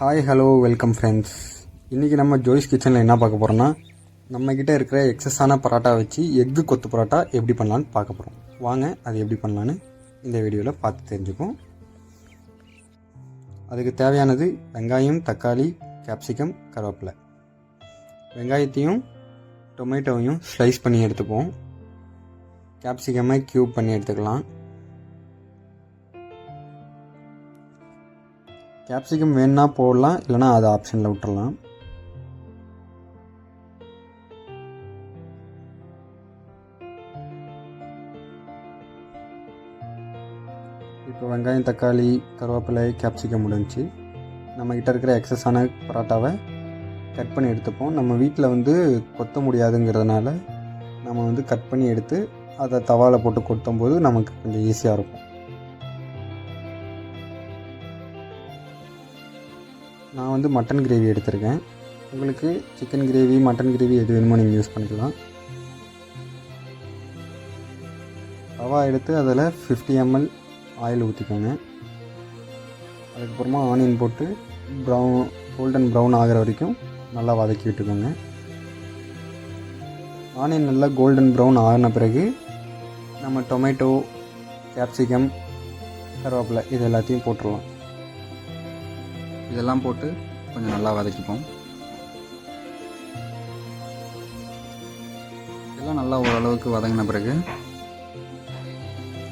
Hi hello welcome friends இன்றைக்கி நம்ம ஜோய்ஸ் கிச்சனில் என்ன பார்க்க போகிறோன்னா நம்மக்கிட்ட இருக்கிற எக்ஸஸான பரோட்டா வச்சு எக்கு கொத்து பரோட்டா எப்படி பண்ணலான்னு பார்க்க போகிறோம் வாங்க அது எப்படி பண்ணலான்னு இந்த வீடியோவில் பார்த்து தெரிஞ்சுப்போம். அதுக்கு தேவையானது வெங்காயம் தக்காளி கேப்சிகம் கருவேப்பிலை. வெங்காயத்தையும் டொமேட்டோவையும் ஸ்லைஸ் பண்ணி எடுத்துப்போம் கேப்சிகமை க்யூப் பண்ணி எடுத்துக்கலாம். கேப்சிகம் வேணுன்னா போடலாம் இல்லைனா அது ஆப்ஷனில் விட்டுறலாம். இப்போ வெங்காயம் தக்காளி கருவேப்பிலை கேப்சிகம் முடிஞ்சு நம்மக்கிட்ட இருக்கிற எக்ஸஸான பரோட்டாவை கட் பண்ணி எடுத்துப்போம். நம்ம வீட்டில் வந்து கொத்த முடியாதுங்கிறதுனால நம்ம வந்து கட் பண்ணி எடுத்து அதை தவாவில் போட்டு கொத்தும் போது நமக்கு கொஞ்சம் ஈஸியாக இருக்கும். நான் வந்து மட்டன் கிரேவி எடுத்திருக்கேன். உங்களுக்கு சிக்கன் கிரேவி மட்டன் கிரேவி எது வேணுமோ நீங்கள் யூஸ் பண்ணிக்கலாம். ரவா எடுத்து அதில் ஃபிஃப்டி எம்எல் ஆயில் ஊற்றிக்கோங்க அதுக்கப்புறமா ஆனியன் போட்டு ப்ரௌன் கோல்டன் ப்ரௌன் ஆகிற வரைக்கும் நல்லா வதக்கி விட்டுக்கோங்க. ஆனியன் நல்லா கோல்டன் ப்ரௌன் ஆகின பிறகு நம்ம டொமேட்டோ கேப்சிகம் கருவேப்பிலை இது எல்லாத்தையும் போட்டுடலாம் இதெல்லாம் போட்டு கொஞ்சம் நல்லா வதக்கிப்போம். இதெல்லாம் நல்லா ஓரளவுக்கு வதங்கின பிறகு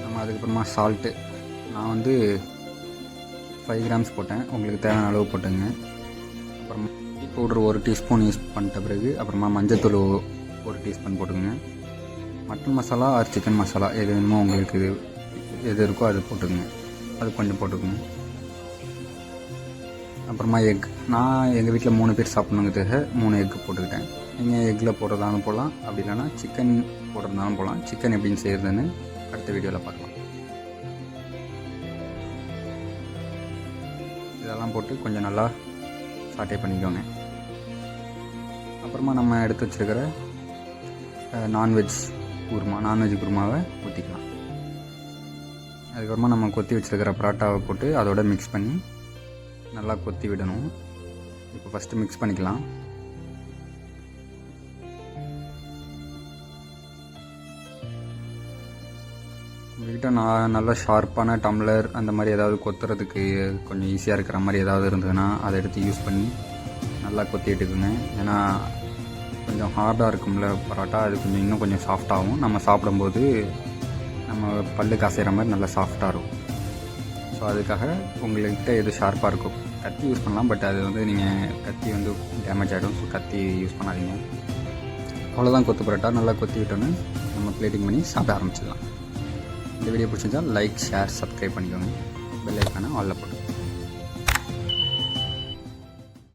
நம்ம அதுக்கப்புறமா சால்ட்டு நான் வந்து ஃபைவ் கிராம்ஸ் போட்டேன். உங்களுக்கு தேவையான அளவு போட்டுங்க. அப்புறமா டீ பவுடர் ஒரு டீஸ்பூன் யூஸ் பண்ணிட்ட பிறகு அப்புறமா மஞ்சத்தூள் ஒரு டீஸ்பூன் போட்டுக்கோங்க. Mutton masala or chicken masala எது வேணுமோ உங்களுக்கு எது இருக்கோ அது போட்டுக்கோங்க. அது கொஞ்சம் போட்டுக்கோங்க. அப்புறமா எக். நான் எங்கள் வீட்டில் மூணு பேர் சாப்பிட்ணுங்கிறதுக்காக மூணு எக் போட்டுக்கிட்டேன். நீங்கள் எக்கில் போடுறதாலும் போகலாம் அப்படி இல்லைன்னா சிக்கன் போடுறதாலும் போகலாம் சிக்கன் எப்படின்னு செய்கிறதுன்னு அடுத்த வீடியோவில் பார்க்கலாம். இதெல்லாம் போட்டு கொஞ்சம் நல்லா சாட்டே பண்ணிக்கோங்க. அப்புறமா நம்ம எடுத்து வச்சுருக்கிற நான்வெஜ் குருமா நான்வெஜ் குருமாவை ஊற்றிக்கலாம் அதுக்கப்புறமா நம்ம கொத்தி வச்சுருக்கிற பரோட்டாவை போட்டு அதோட மிக்ஸ் பண்ணி நல்லா கொத்தி விடணும். இப்போ ஃபஸ்ட்டு மிக்ஸ் பண்ணிக்கலாம். உங்கள்கிட்ட நான் நல்லா ஷார்ப்பான டம்ளர் அந்த மாதிரி ஏதாவது கொத்துறதுக்கு கொஞ்சம் ஈஸியாக இருக்கிற மாதிரி ஏதாவது இருந்ததுன்னா அதை எடுத்து யூஸ் பண்ணி நல்லா கொத்திட்டுக்குங்க ஏன்னா கொஞ்சம் ஹார்டாக இருக்கும்ல பரோட்டா அது கொஞ்சம் இன்னும் கொஞ்சம் சாஃப்டாகும் நம்ம சாப்பிடும்போது நம்ம பல்லு காசைகிற மாதிரி நல்லா சாஃப்டாக இருக்கும். ஸோ அதுக்காக உங்கள்கிட்ட எது ஷார்ப்பாக இருக்கும் கத்தி யூஸ் பண்ணலாம். பட் அது வந்து நீங்கள் கத்தி வந்து டேமேஜ் ஆகிடும் ஸோ கத்தி யூஸ் பண்ணாதீங்க. அவ்வளோதான் கொத்து பரோட்டா. நல்லா கொத்தி விட்டோன்னு நம்ம பிளேட்டிங் பண்ணி சாப்பிட ஆரம்பிச்சிடலாம். இந்த வீடியோ பிடிச்சிருந்தா லைக் ஷேர் சப்ஸ்கிரைப் பண்ணிக்கோங்க. பெல் ஐக்கான ஆலில் போட்டு